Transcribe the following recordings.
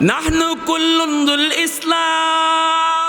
নাহনু কুল্লুন্দুল ইসলাম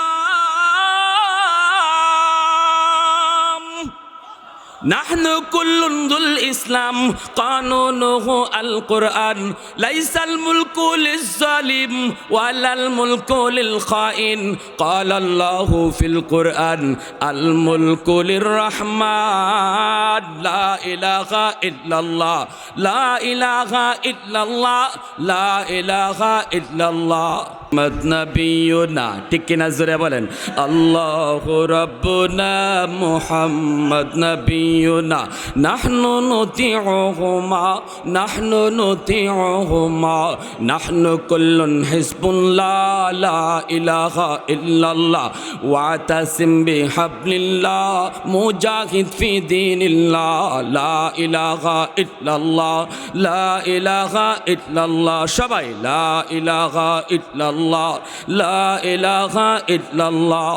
নাহনু কুল্লুন্দুল ইসলাম কানুনুহু আল কোরআন, লাইসাল মুলকু লিজালিম ওয়ালাল মুলকু লিল খাইন ক্বালাল্লাহু ফিল কোরআন, আল মুলকু লির রহমান লা ইলাহা ইল্লাল্লাহ, লা ইলাহা ইল্লাল্লাহ, লা ইলাহা ইল্লাল্লাহ। মদ নবিয়ুনা ঠিক কিনা জোরে বলেন? আল্লাহু রাব্বুনা মুহাম্মদ নবী নবিয়ুনা নাহনু নুতিউহুমা নাহনু নুতিউহুমা নাহনু কুল্লুন হিজবুল্লাহ লা ইলাহা ইল্লাল্লাহ ওয়াতাসিম বিহাবলিল্লাহ মুজাহিদ ফি দীনিল্লাহ লা ইলাহা ইল্লাল্লাহ লা ইলাহা ইল্লাল্লাহ সবাই লা ইলাহা ইল্লাল্লাহ লা ইলাহা ইল্লাল্লাহ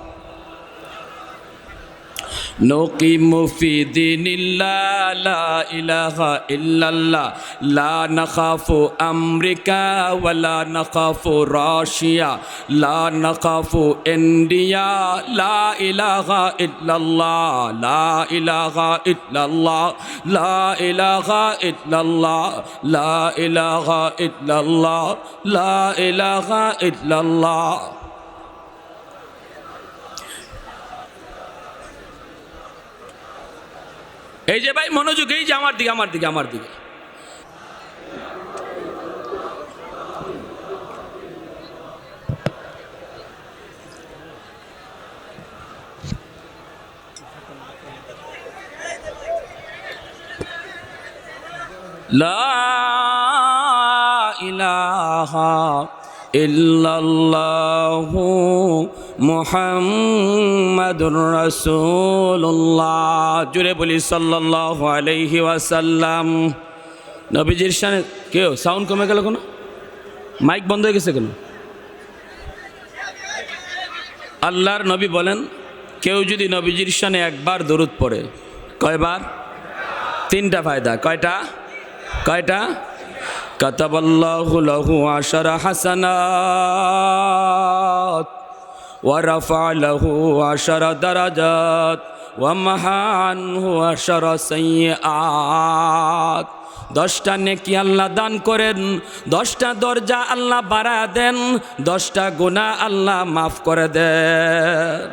نقيم في دين الله لا إله إلا الله. لا نخاف أمريكا ولا نخاف روسيا لا نخاف إنديا. لا إله إلا الله. لا إله إلا الله. لا إله إلا الله. لا إله إلا الله. لا إله إلا الله. এই যে ভাই মনোযোগ এই যে আমার দিকে আমার দিকে আমার দিকে। লা ইলাহা ইহু মোহাম্মদুর রসুল্লাহ জুড়ে বলি সাল্লাল্লাহু আলাইহি ওয়াসাল্লাম। নবীজির সানে কেউ সাউন্ড কমে গেল কোনো? মাইক বন্ধ হয়ে গেছে কেন? আল্লাহর নবী বলেন, কেউ যদি নবীজির সানে একবার দরুদ পড়ে, কয়বার? তিনটা ফায়দা। কয়টা? কয়টা? কাতাবাল্লাহু লাহু আশারা হাসানাত ورفع له عشر درجات ومحى عنه عشر سيئات দশটা নেকি আল্লাহ দান করেন দশটা দরজা আল্লাহ বাড়া দেন দশটা গুণা আল্লাহ মাফ করে দেন